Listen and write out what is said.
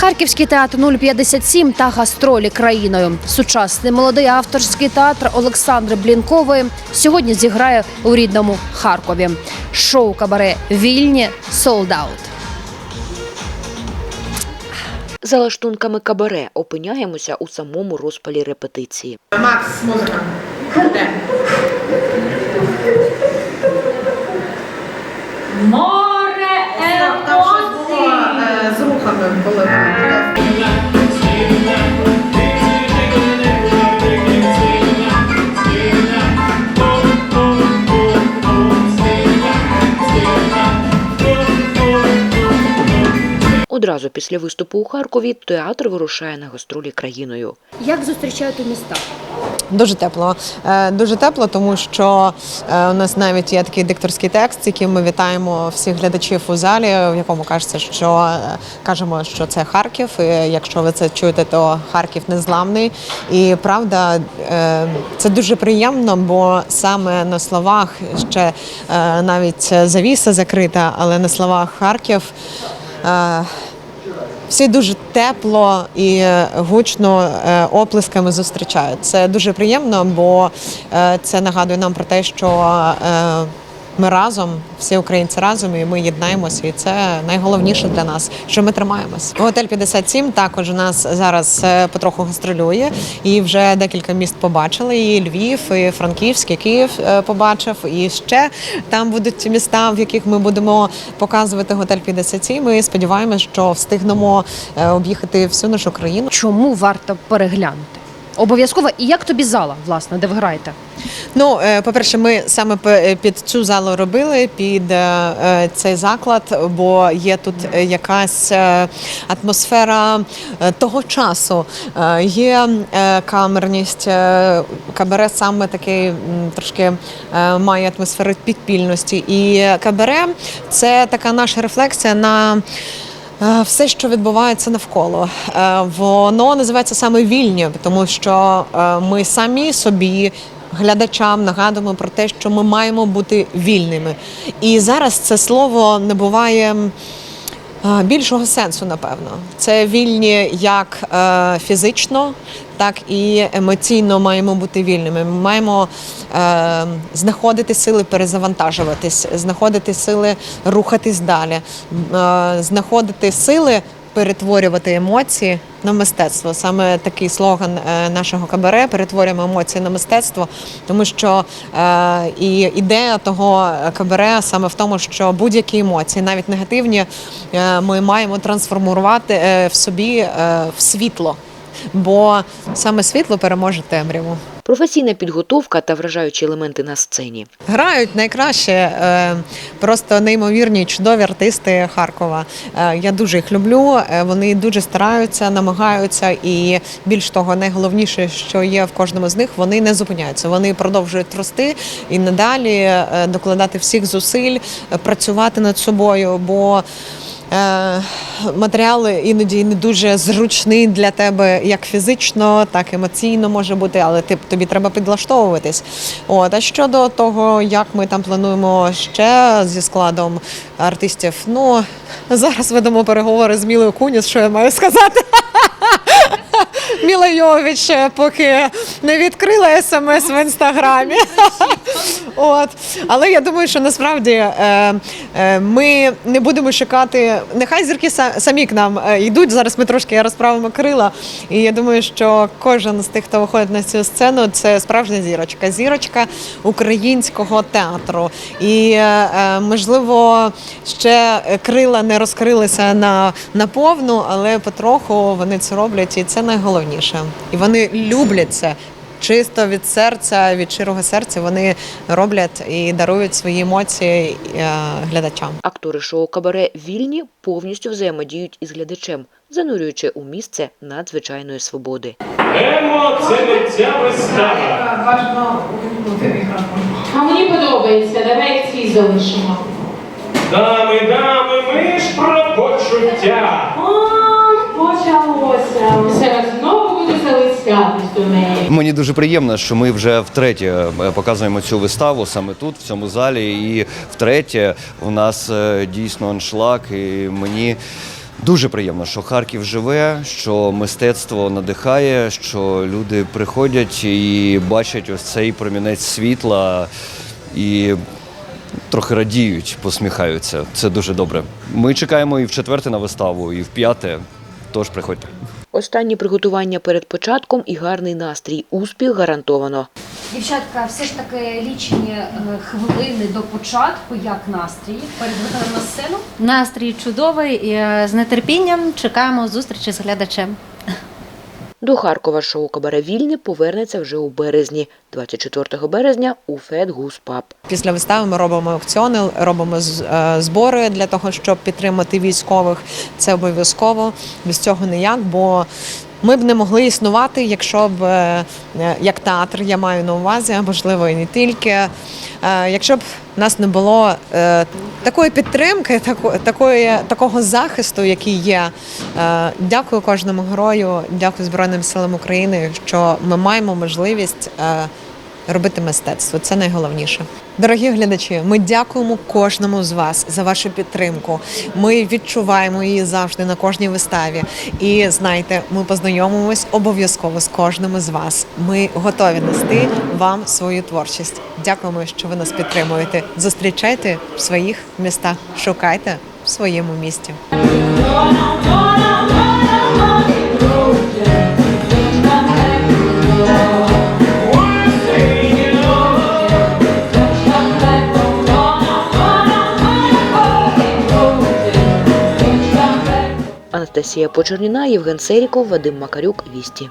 Харківський театр 057 та гастролі країною. Сучасний молодий авторський театр Олександри Блінкової сьогодні зіграє у рідному Харкові. Шоу кабаре Вільні солдаут. За лаштунками кабаре опиняємося у самому розпалі репетиції. Макс, музика. Де? Море Там щось було емоцій. Е, з Одразу після виступу у Харкові театр вирушає на гастролі країною. Як зустрічають у містах? Дуже тепло. Е, Дуже тепло, тому що е, у нас навіть є такий дикторський текст, яким ми вітаємо всіх глядачів у залі, в якому кажеться, що е, кажемо, що це Харків. І якщо ви це чуєте, то Харків незламний. І правда, це дуже приємно, бо саме на словах ще навіть завіса закрита, але на словах Харків. Всі дуже тепло і е, гучно е, оплесками зустрічають. Це дуже приємно, бо е, це нагадує нам про те, що ми разом, всі українці разом, і ми єднаємося. І це найголовніше для нас, що ми тримаємось. Готель 57 також нас зараз е, потроху гастролює, і вже декілька міст побачили. І Львів, і Франківськ, Київ е, побачив. І ще там будуть міста, в яких ми будемо показувати готель 57. Ми сподіваємося, що встигнемо е, об'їхати всю нашу країну. Чому варто переглянути? Обов'язково. І як тобі зала, власне, де ви граєте? Ну, е, по-перше, ми саме під цю залу робили під е, е, цей заклад, бо є тут е, якась е, атмосфера е, того часу. Е, Є е, камерність, е, кабаре саме такий трошки е, має атмосферу підпільності. І кабаре це така наша рефлексія на. Е, Все, що відбувається навколо, Е, воно називається саме вільні, тому що е, ми самі собі. Глядачам нагадуємо про те, що ми маємо бути вільними. І зараз це слово набуває е, більшого сенсу, напевно. Це вільні як е, фізично, так і емоційно маємо бути вільними. Ми маємо е, знаходити сили перезавантажуватись, знаходити сили рухатись далі, е, знаходити сили. Перетворювати емоції на мистецтво. Саме такий слоган е, нашого кабаре перетворюємо емоції на мистецтво, тому що е, і ідея того кабаре саме в тому, що будь-які емоції, навіть негативні, е, ми маємо трансформувати в собі в світло. Бо саме світло переможе темряву. Професійна підготовка та вражаючі елементи на сцені. Грають найкраще, е, просто неймовірні, чудові артисти Харкова. Е, Я дуже їх люблю. е, Вони дуже стараються, намагаються, і більш того, найголовніше, що є в кожному з них, вони не зупиняються. Вони продовжують рости і надалі докладати всіх зусиль, працювати над собою. бо Е, Матеріал іноді не дуже зручний для тебе як фізично, так емоційно може бути, але ти, тобі треба підлаштовуватись. От, а щодо того, як ми там плануємо ще зі складом артистів, ну зараз ведемо переговори з Мілою Куніс, що я маю сказати. Міла Йович поки не відкрила смс в інстаграмі. От. Але я думаю, що насправді е, е, ми не будемо чекати. Нехай зірки самі к нам е, йдуть. Зараз ми трошки розправимо крила. І я думаю, що кожен з тих, хто виходить на цю сцену, це справжня зірочка. Зірочка українського театру. І е, е, можливо, ще крила не розкрилися на, на повну, але потроху вони це роблять, і це найголовніше. І вони люблять це. Чисто від серця, від щирого серця вони роблять і дарують свої емоції е, глядачам. Актори шоу кабаре вільні повністю взаємодіють із глядачем, занурюючи у місце надзвичайної свободи. Емо це не ця вистава. Мікрофон. А мені подобається, давай ці залишимо. Дами, дами, ми ж про почуття. О, почалося. Зараз знову Мені дуже приємно, що ми вже втретє е, показуємо цю виставу саме тут, в цьому залі. І втретє у нас е, дійсно аншлаг, і мені Дуже приємно, що Харків живе, що мистецтво надихає, що люди приходять і бачать ось цей промінець світла і трохи радіють, посміхаються. Це дуже добре. Ми чекаємо і в четверте на виставу, і в п'яте. Тож приходьте. Останні приготування перед початком і гарний настрій. Успіх гарантовано. Дівчатка, все ж таки лічені е, хвилини до початку, як настрій перед виходом на сцену. Настрій чудовий і е, з нетерпінням чекаємо зустрічі з глядачем. До Харкова шоу Кабаре Вільне повернеться вже у березні, 24 березня у Фед Гуспаб. Після вистави ми робимо аукціони, робимо е, збори для того, щоб підтримати військових. Це обов'язково. Без цього ніяк, бо ми б не могли існувати, якщо б е, як театр, я маю на увазі, а можливо і не тільки. е, Якщо б в нас не було е, такої підтримки, такої, такого захисту, який є. Дякую кожному герою, дякую Збройним силам України, що ми маємо можливість робити мистецтво. Це найголовніше. Дорогі глядачі, ми дякуємо кожному з вас за вашу підтримку. Ми відчуваємо її завжди на кожній виставі. І знайте, ми познайомимось обов'язково з кожним із вас. Ми готові нести вам свою творчість. Дякуємо, що ви нас підтримуєте. Зустрічайте в своїх містах, шукайте в своєму місті. Анастасія Почерніна, Євген Серіков, Вадим Макарюк, Вісті.